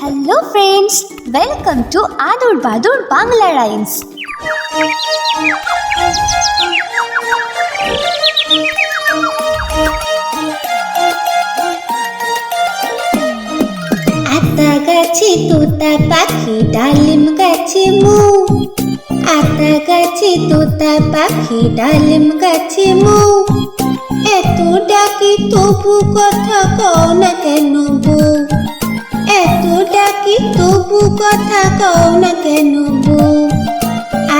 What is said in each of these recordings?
Hello friends welcome to আদর বাদুর Bangla rhymes আতা গাছে তোতা পাখি, ডালিম গাছে মু। আতা গাছে তোতা পাখি, ডালিম গাছে মু। এত ডাকি তবু কথা কও না কেন বউ এত ডাকি তবু কথা কও না কেন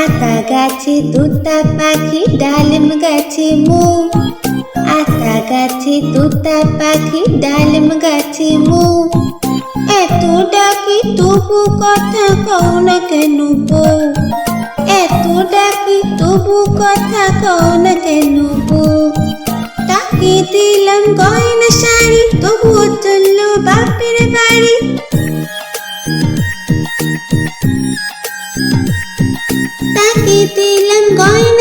আতা গাছে তোতা পাখি, ডালিম গাছে মু। আতা গাছে তোতা পাখি, ডালিম গাছে মু। এত ডাকি তবু কথা কও না কেন বউ? ডাকি তবু কথা কও না কেন বউ? তাকে দিলাম গয়না শাড়ি, তবুও চলল বাপের বাড়ি।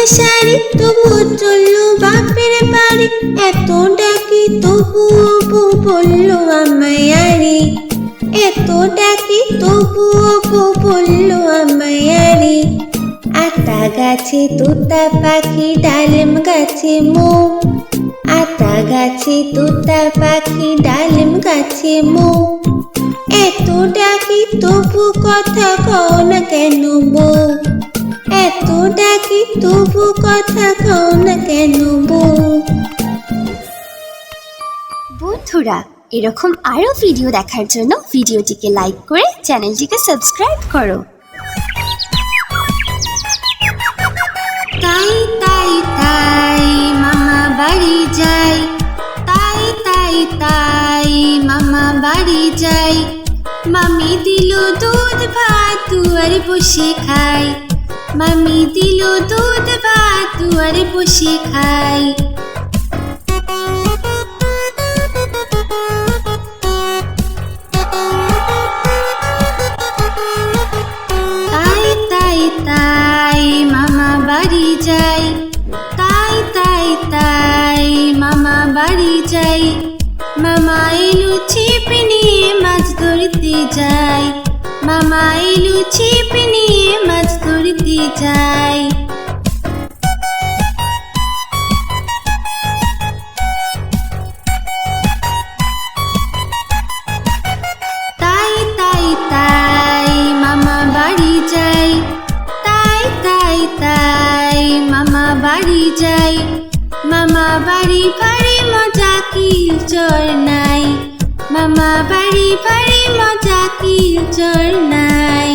শাড়ি তবুও চলল বাপের বাড়ি। এত ডাকি, তবুও বউ বলল আমায় আরে এত ডাকি, তবুও বউ বলল আমায় আরে আতা গাছে তোতা পাখি, ডালিম গাছে মো। আতা গাছে তোতা পাখি, ডালিম গাছে মো। এত ডাকি, তবু কথা কও না কেন বউ? এত ডাকি তবু কথা কও না কেন বন্ধুরা এরকম আরও ভিডিও দেখার জন্য ভিডিওটিকে লাইক করে চ্যানেলটিকে সাবস্ক্রাইব করো। তাই তাই তাই মামা বাড়ি যাই। তাই তাই তাই মামা বাড়ি যাই। মামি দিল দুধ ভাত দুয়ারে বসে খাই। মামি দিল দুধ ভাত দুয়ারে বসে খাই। মামা বাড়ি ভারি মজা নাই।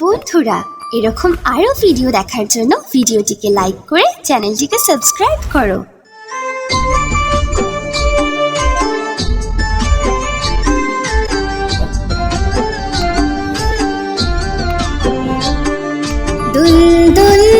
বন্ধুরা, এরকম আরও ভিডিও দেখার জন্য ভিডিওটিকে লাইক করে চ্যানেলটিকে সাবস্ক্রাইব করো। দুল দুল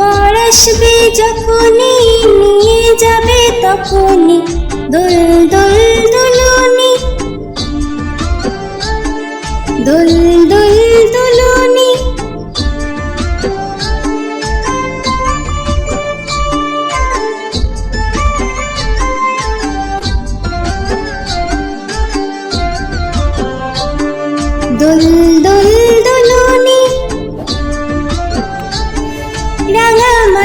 বর আসবে যখনই নিয়ে যাবে তখনই দুল দুল দুলুনি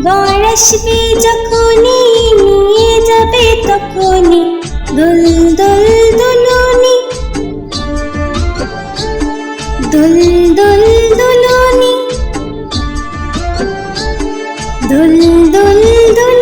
বর আসবে যখনই, নিয়ে যাবে তখনই দোল দোল দোলনি। দোল দোল দোলনি। দোল দোল দোলনি।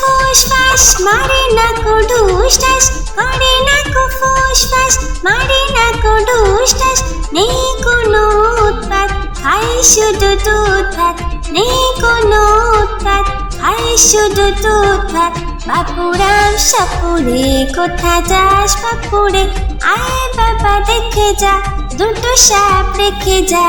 কো মারে না কো ঢুস ঢাস করে না কো ফাস মারে না কো ঢুস নেই কোনো উৎপাত শুধু দুধ নেই কোনো উৎপাত, খাই শুধু দুধ ভাত বাপুরাম সাপুরে, কোথা যাস বাপুরে? আয় বাবা, দেখে যা, দুটো সাপ রেখে যা।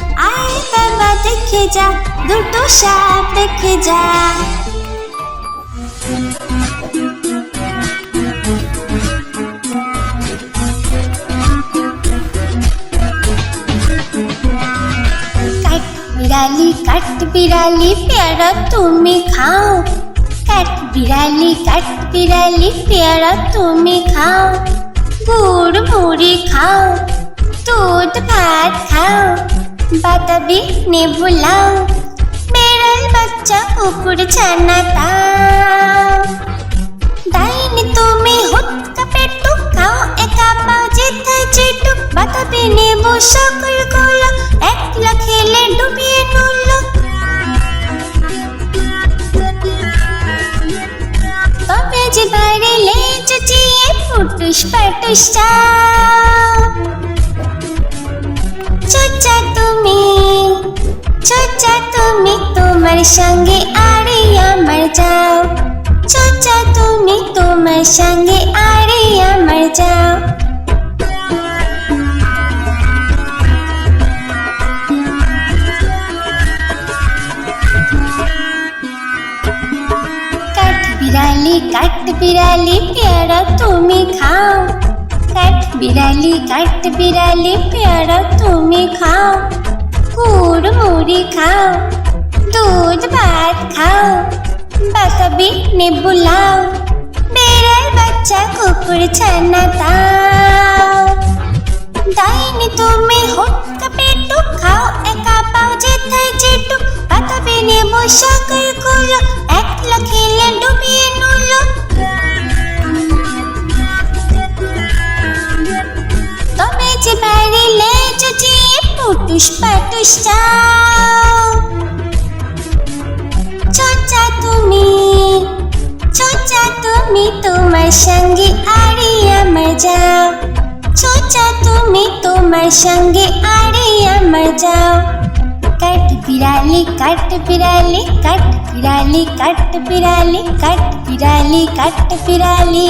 আয় বাবা দেখে যা দুটো সাপ রেখে যা কাট বিড়ালি কাট বিড়ালি পেয়ারা তুমি খাও কাট বিড়ালি কাট বিড়ালি পেয়ারা তুমি খাও গুড় মুড়ি খাও দুধ ভাত খাও বাতাবি নেবু লাও বেড়াল বাচ্চা কুকুর ছানা তাও ডাইনি তুমি হুৎকা পেটু খাও, একা পাও যেথা যেটু। বাতাবি নেবু সকলগুলো, একলা খেলে ডুবিয়ে নুলো। তবে যে বাইরে লেজ চিয়ে ফুটুস পাটুস চাও চোচা, তুমি তোমার সঙ্গে আরে আমার যাও। চোচা, তুমি তোমার সঙ্গে আরে আমার যাও। বিড়ালি, কাঠ বিড়ালি, পেয়ারা তুমি খাও। কাঠ বিড়ালি কাঠ বিড়ালি, পেয়ারা তুমি খাও। গুড় মুড়ি খাও দুধ ভাত খাও বাতাবি নেবু লাও বেড়াল বাচ্চা কুকুর ছানা তাও ডাইনি তুমি হুটকা পেটু খাও একা পাও যেথায় যেটু বাতাবি নেবু সকলগুলো একলা খেলে ডুবিয়ে নুলো তবে যে বাইরে লেজ চিয়ে পুটুস পাটুস চাও চোচা তুমি চোচা তুমি তোমার সঙ্গে আরে আমার যাও চোচা তুমি তোমার সঙ্গে আরে আমার যাও কাট বিড়ালি কাট বিড়ালি কাট বিড়ালি কাট বিড়ালি কাট বিড়ালি কাট বিড়ালি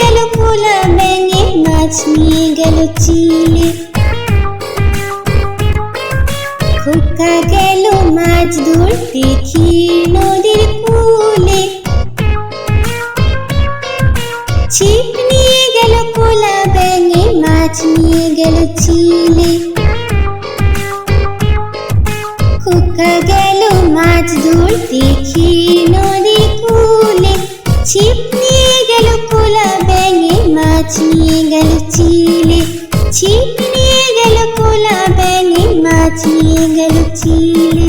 গেল কোলা ব্যাঙে মাছ নিয়ে গেল চিলে। খোকা গেল মাছ ধরতে ছিপ নিয়ে গেল মাছ চিলে। খোকা গেল মাছ ধরতে দেখি ব্যাঙে মাছ নিয়ে গেল চিলে ছিপ নিয়ে গেল কোলা ব্যাঙে মাছ নিয়ে গেল চিলে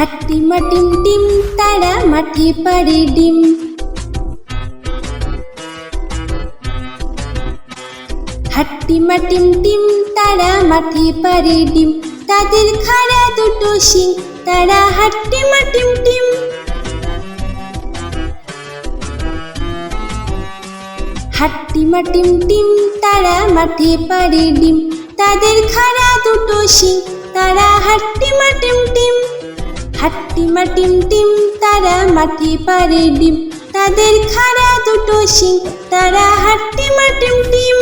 হাট্টি মাটিম টিম, তারা মাঠে পারে ডিম। হাট্টি মাটিম টিম, তারা মাঠে পারে ডিম। তাদের খাড়া দুটো শিং, তারা হাট্টি মাটিম টিম। হাট্টি মাটিম টিম, তারা মাঠে পারে ডিম। তাদের খাড়া দুটো শিং, তারা হাট্টি মাটিম টিম। হাট্টি মাটিম টিম, তারা মাটি পারে ডিম। তাদের খাড়া দুটো শিং, তারা হাট্টি মাটিম টিম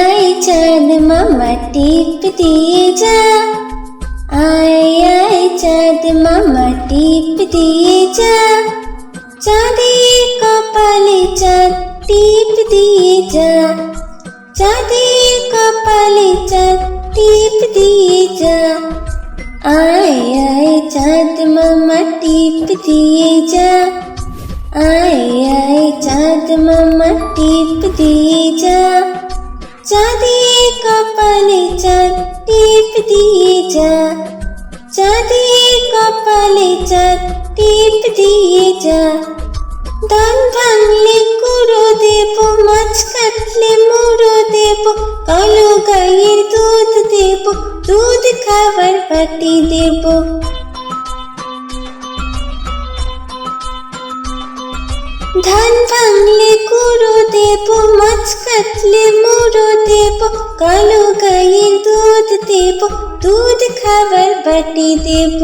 আয় চাঁদ মামা টিপ দিয়ে যা। আয় আয় চাঁদ মামা টিপ দিয়ে যা চাঁদের কপালে চাঁদ টিপ দিয়ে যা চাঁদের কপালে চাঁদ টিপ দিয়ে যা আয় আয় চাঁদ মামা টিপ দিয়ে যা আয় আয় চাঁদ মামা টিপ দিয়ে যা চাঁদের কপালে চাঁদ টিপ দিয়ে যা চাঁদের কপালে চাঁদ টিপ দিয়ে যা ধান ভাঙলে কুড়ো দেব মাছ কাটলে মুড়ো দেব কালো গাইয়ের দুধ দেব দুধ খাবার পাটি দেব ধান ভাঙলে কুড়ো দেব, মাছ কাটলে মুড়ো দেব, কালো গাইয়ের দুধ দেব, দুধ খাবার বাটি দেব।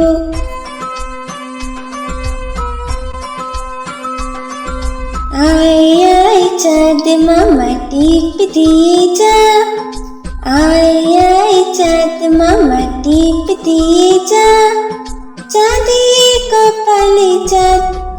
আয় আয়, চাঁদ মামা টিপ দিয়ে যা। আয় আয়, চাঁদ মামা টিপ দিয়ে যা। চাঁদিয়ে কপালে চাঁদ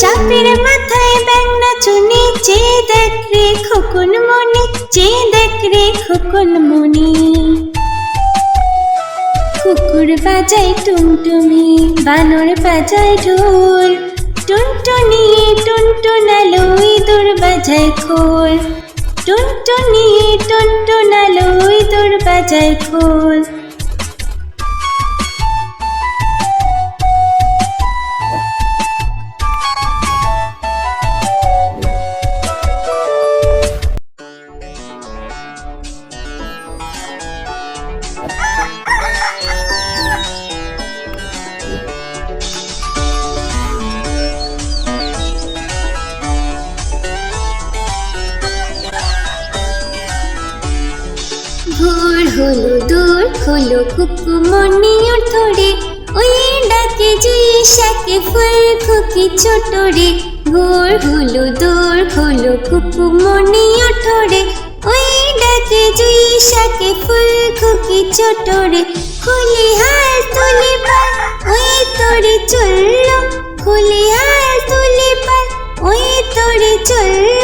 সাপের মাথায় ব্যাংনা চুনি, যে দেখ রে খোকন মনি যে দেখ রে খোকন মনি কুকুর বাজায় টুনটুনি, বানর বাজায় ঢোল। টুনটুনি টুনটুনালো ইঁদুর বাজায় খোল। টুনটুনি টুনটুনালো ইঁদুর বাজায় খোল। হলো দূর, হলো কুকুমনি ধরে। ওই ডাকে জুই শাকে ফুল খুকি ছোট রে। ভোর হলো দূর, হলো কুকুমনি ধরে। ওই ডাকে জুই শাকে ফুল খুকি ছোট রে। খুলি হাল তুলি পাল, ওই তোরে চলল। খুলি হাল তুলি ওই তোরে চলল।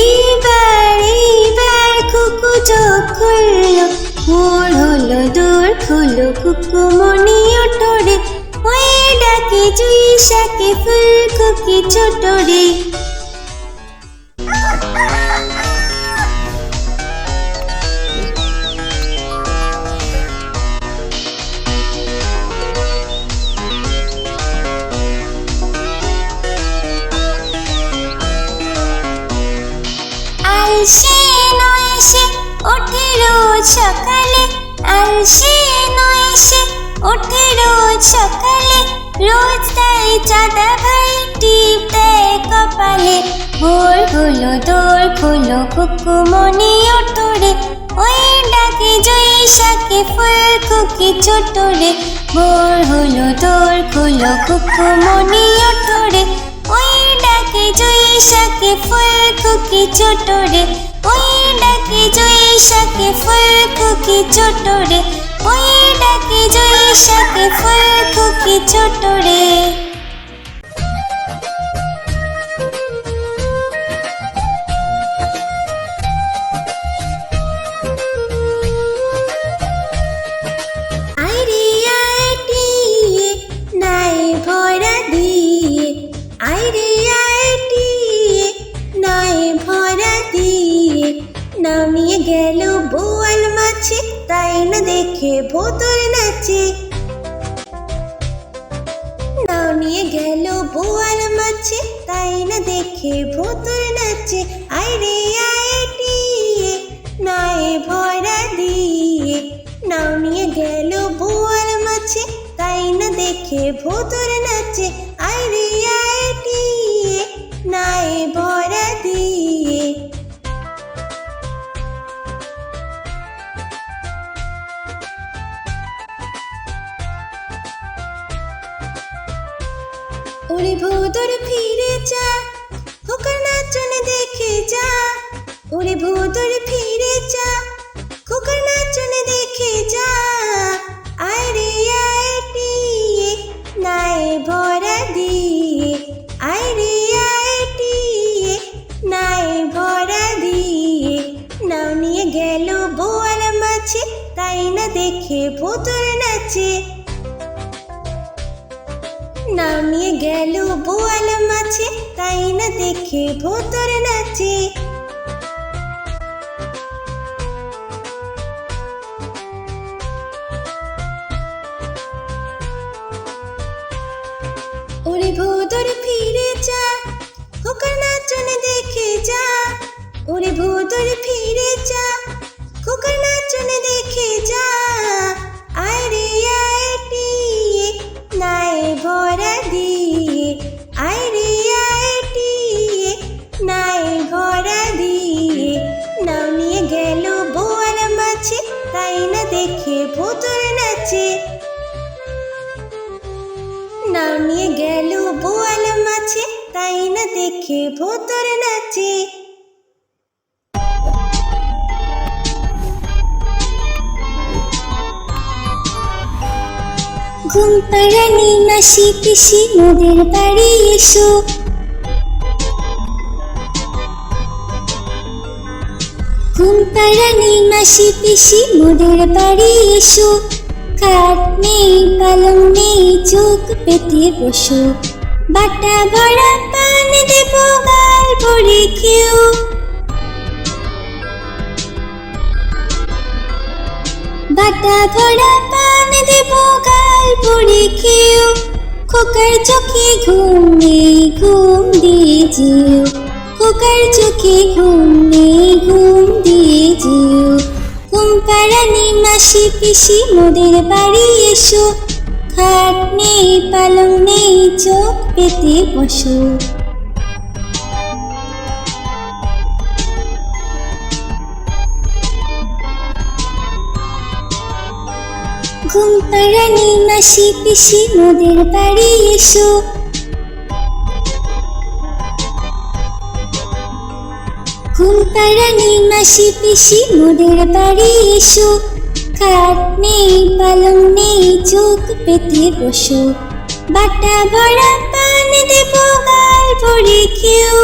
এইবার এইবার কুকু চোখ খুললো। ভোর হলো দূর খুলো কুকু মনি ওঠরে। ওই ডাকে জুই শাকে ফুল খুকি ছোট রে হলো দোর খোলো কুকু মনি ওঠরে, ওই ডাকে জয়ী শাকে ফুল খুকি ছোট রে ভোর হলো দোর খোলো কুকু মনি ওঠরে, ওই ডাকে জয়ী শাকে ফুল খুকি ছোট রে ওই ডাকে জয়ী শাকে ফুল খুকি ছোট রে ওই ডাকে জয়ী শাকে ফুল খুকি ছোট ভোতর নাচে। নাও নিয়ে গেল বোয়াল মাছে, তাই না দেখে ভোতর নাচে। আইরে আইটিয়ে নয়ে ভরা দিয়ে। নাও নিয়ে গেল বোয়াল মাছে, তাই না দেখে ভোতর নাচে। তাই না দেখে ভুতুর নাচে। নামিয়ে গেল বোয়াল মাছে তাই না দেখে ভোতর নাচে। দেখে ভোতর নাচে। ঘুম পাড়ানি মাসি পিসি, মোদের বাড়ি এসো। ঘুম পাড়ানি মাসি পিসি, মোদের বাড়ি এসো। খাট নেই, পালং নেই, চোখ পেতে বসো। বাটা ভরা পান দেব গাল ভরে খেও বাটা ভরা পান দেব গাল ভরে খেও খোকার চোখে ঘুম নেই ঘুম দিয়ে যেও খোকার চোখে ঘুম নেই ঘুম দিয়ে যেও ঘুম পাড়ানি মাসি পিসি, মোদের বাড়ি এসো। খাট নেই, পালং নেই, চোখ পেতে বসো। ঘুম পাড়ানি, মাসি পিসি, মোদের বাড়ি এসো। ঘুম পাড়ানি, মাসি পিসি, মোদের বাড়ি এসো। খাট নেই পালং নেই চোখ পেতে বসো। বাটা ভরা পান দেব, গাল ভরে খেও।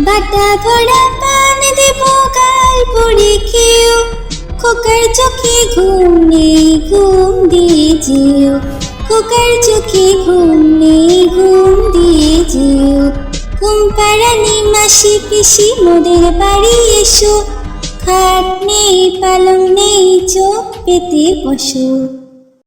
বাটা ভরা পান দেব, গাল ভরে খেও। খোকার চোখে ঘুম নেই ঘুম দিয়ে যেও। খোকার চোখে ঘুম নেই ঘুম দিয়ে যেও। ঘুম পাড়ানি মাসি পিসি মোদের বাড়ি এসো। খাট নেই পালং নেই চোখ পেতে বসো।